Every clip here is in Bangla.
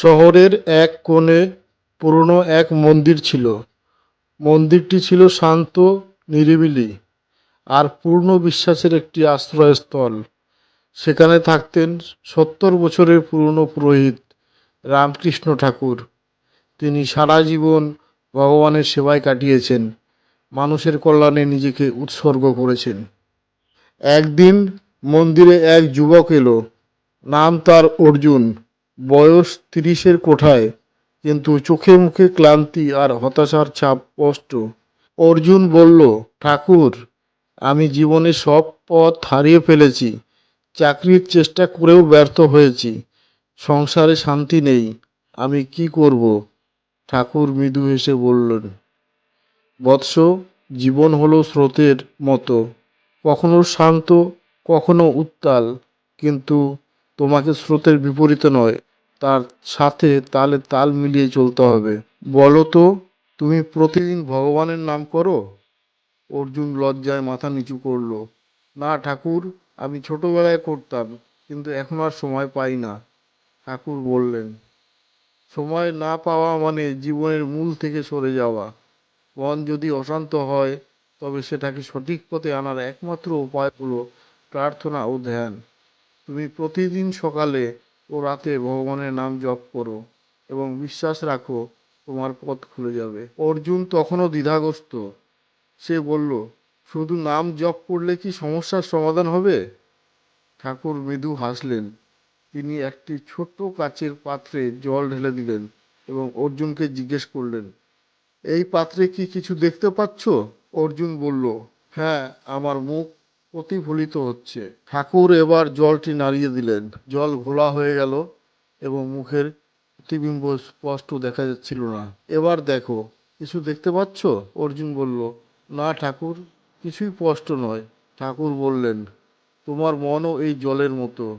শহরের এক কোণে পুরনো এক মন্দির ছিল। মন্দিরটি ছিল শান্ত, নিরিবিলি আর পূর্ণ বিশ্বাসের একটি আশ্রয়স্থল। সেখানে থাকতেন সত্তর বছরের পুরনো পুরোহিত রামকৃষ্ণ ঠাকুর। তিনি সারা জীবন ভগবানের সেবায় কাটিয়েছেন, মানুষের কল্যাণে নিজেকে উৎসর্গ করেছেন। একদিন মন্দিরে এক যুবক এলো, নাম তার অর্জুন। বয়স তিরিশের কোঠায়, কিন্তু চোখে মুখে ক্লান্তি আর হতাশার ছাপ স্পষ্ট। অর্জুন বলল, ঠাকুর, আমি জীবনে সব পথ হারিয়ে ফেলেছি, চাকরির চেষ্টা করেও ব্যর্থ হয়েছি, সংসারে শান্তি নেই, আমি কি করব? ঠাকুর মৃদু হেসে বললেন, বৎস, জীবন হলো স্রোতের মতো, কখনো শান্ত, কখনো উত্তাল, কিন্তু তোমাকে স্রোতের বিপরীতে নয় তার সাথে তালে তাল মিলিয়ে চলতে হবে। বলো তো, তুমি প্রতিদিন ভগবানের নাম করো? অর্জুন লজ্জায় মাথা নিচু করল। না ঠাকুর, আমি ছোটবেলায় করতাম, কিন্তু এখন আর সময় পাই না, ঠাকুর বললেন। সময় না পাওয়া মানে জীবনের মূল থেকে সরে যাওয়া। মন যদি অশান্ত হয়, তবে সেটাকে সঠিক পথে আনার একমাত্র উপায় হলো প্রার্থনা ও ধ্যান। তুমি প্রতিদিন সকালে ও রাতে ভগবানের নাম জপ করো এবং বিশ্বাস রাখো তোমার পথ খুলে যাবে। অর্জুন তখনও দ্বিধাগ্রস্ত। সে বলল, শুধু নাম জপ করলে কি সমস্যার সমাধান হবে? ঠাকুর মৃদু হাসলেন। তিনি একটি ছোট্ট কাচের পাত্রে জল ঢেলে দিলেন এবং অর্জুনকে জিজ্ঞেস করলেন, এই পাত্রে কি কিছু দেখতে পাচ্ছ? অর্জুন বলল হ্যাঁ আমার মুখ প্রতিফলিত হচ্ছে। ঠাকুর এবার জলটি নাড়িয়ে দিলেন। জল ঘোলা হয়ে গেল এবং মুখের প্রতিবিম্ব স্পষ্ট দেখা যাচ্ছিল না। এবার দেখো, কিছু দেখতে পাচ্ছ? অর্জুন বলল, না ঠাকুর, কিছুই স্পষ্ট নয়। ঠাকুর বললেন, তোমার মনও এই জলের মতো।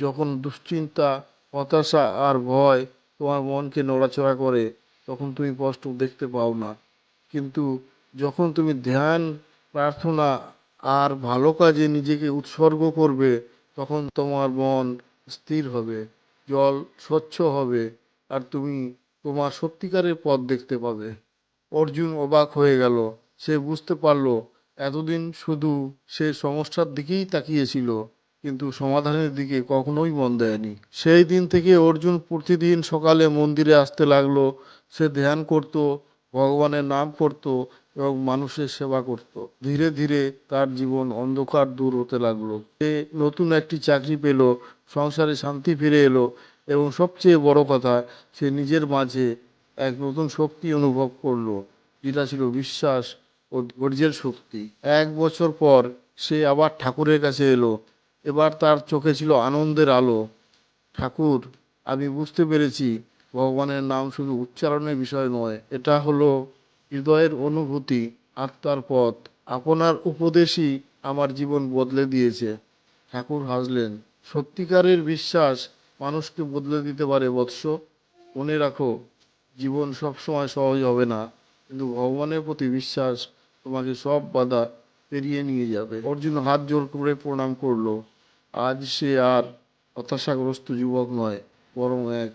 যখন দুশ্চিন্তা, হতাশা আর ভয় তোমার মনকে নড়াচড়া করে, তখন তুমি স্পষ্ট দেখতে পাও না। কিন্তু যখন তুমি ধ্যান, প্রার্থনা আর ভালো কাজে নিজেকে উৎসর্গ করবে, তখন তোমার মন স্থির হবে, জল স্বচ্ছ হবে, আর তুমি তোমার সত্যিকারের পথ দেখতে পাবে। অর্জুন অবাক হয়ে গেল। সে বুঝতে পারল, এতদিন শুধু সে সমস্যার দিকেই তাকিয়েছিল, কিন্তু সমাধানের দিকে কখনোই মন দেয়নি। সেই দিন থেকে অর্জুন প্রতিদিন সকালে মন্দিরে আসতে লাগল। সে ধ্যান করত, ভগবানের নাম করত এবং মানুষের সেবা করত। ধীরে ধীরে তার জীবন অন্ধকার দূর হতে লাগল। সে নতুন একটি চাকরি পেল, সংসারে শান্তি ফিরে এলো এবং সবচেয়ে বড় কথা, সে নিজের মাঝে এক নতুন শক্তি অনুভব করল, যেটা ছিল বিশ্বাস ও ধৈর্যের শক্তি। এক বছর পর সে আবার ঠাকুরের কাছে এলো। এবার তার চোখে ছিল আনন্দের আলো। ঠাকুর, আমি বুঝতে পেরেছি, ভগবানের নাম শুধু উচ্চারণের বিষয় নয়, এটা হলো হৃদয়ের অনুভূতি, আত্মার পথ, আপনার উপদেশই আমার জীবন বদলে দিয়েছে। ঠাকুর হাসলেন, সত্যিকারের বিশ্বাস মানুষকে বদলে দিতে পারে বৎস। মনে রাখো, জীবন সবসময় সহজ হবে না, কিন্তু ভগবানের প্রতি বিশ্বাস তোমাকে সব বাধা পেরিয়ে নিয়ে যাবে। অর্জুন হাত জোর করে প্রণাম করল। আজ সে আর হতাশাগ্রস্ত যুবক নয়, বরং এক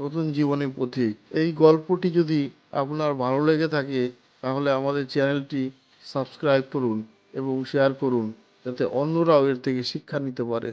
নতুন জীবনের পথিক। এই গল্পটি যদি আপনার ভালো লেগে থাকে, তাহলে আমাদের চ্যানেলটি সাবস্ক্রাইব করুন এবং শেয়ার করুন, যাতে অন্যরাও এর থেকে শিক্ষা নিতে পারে।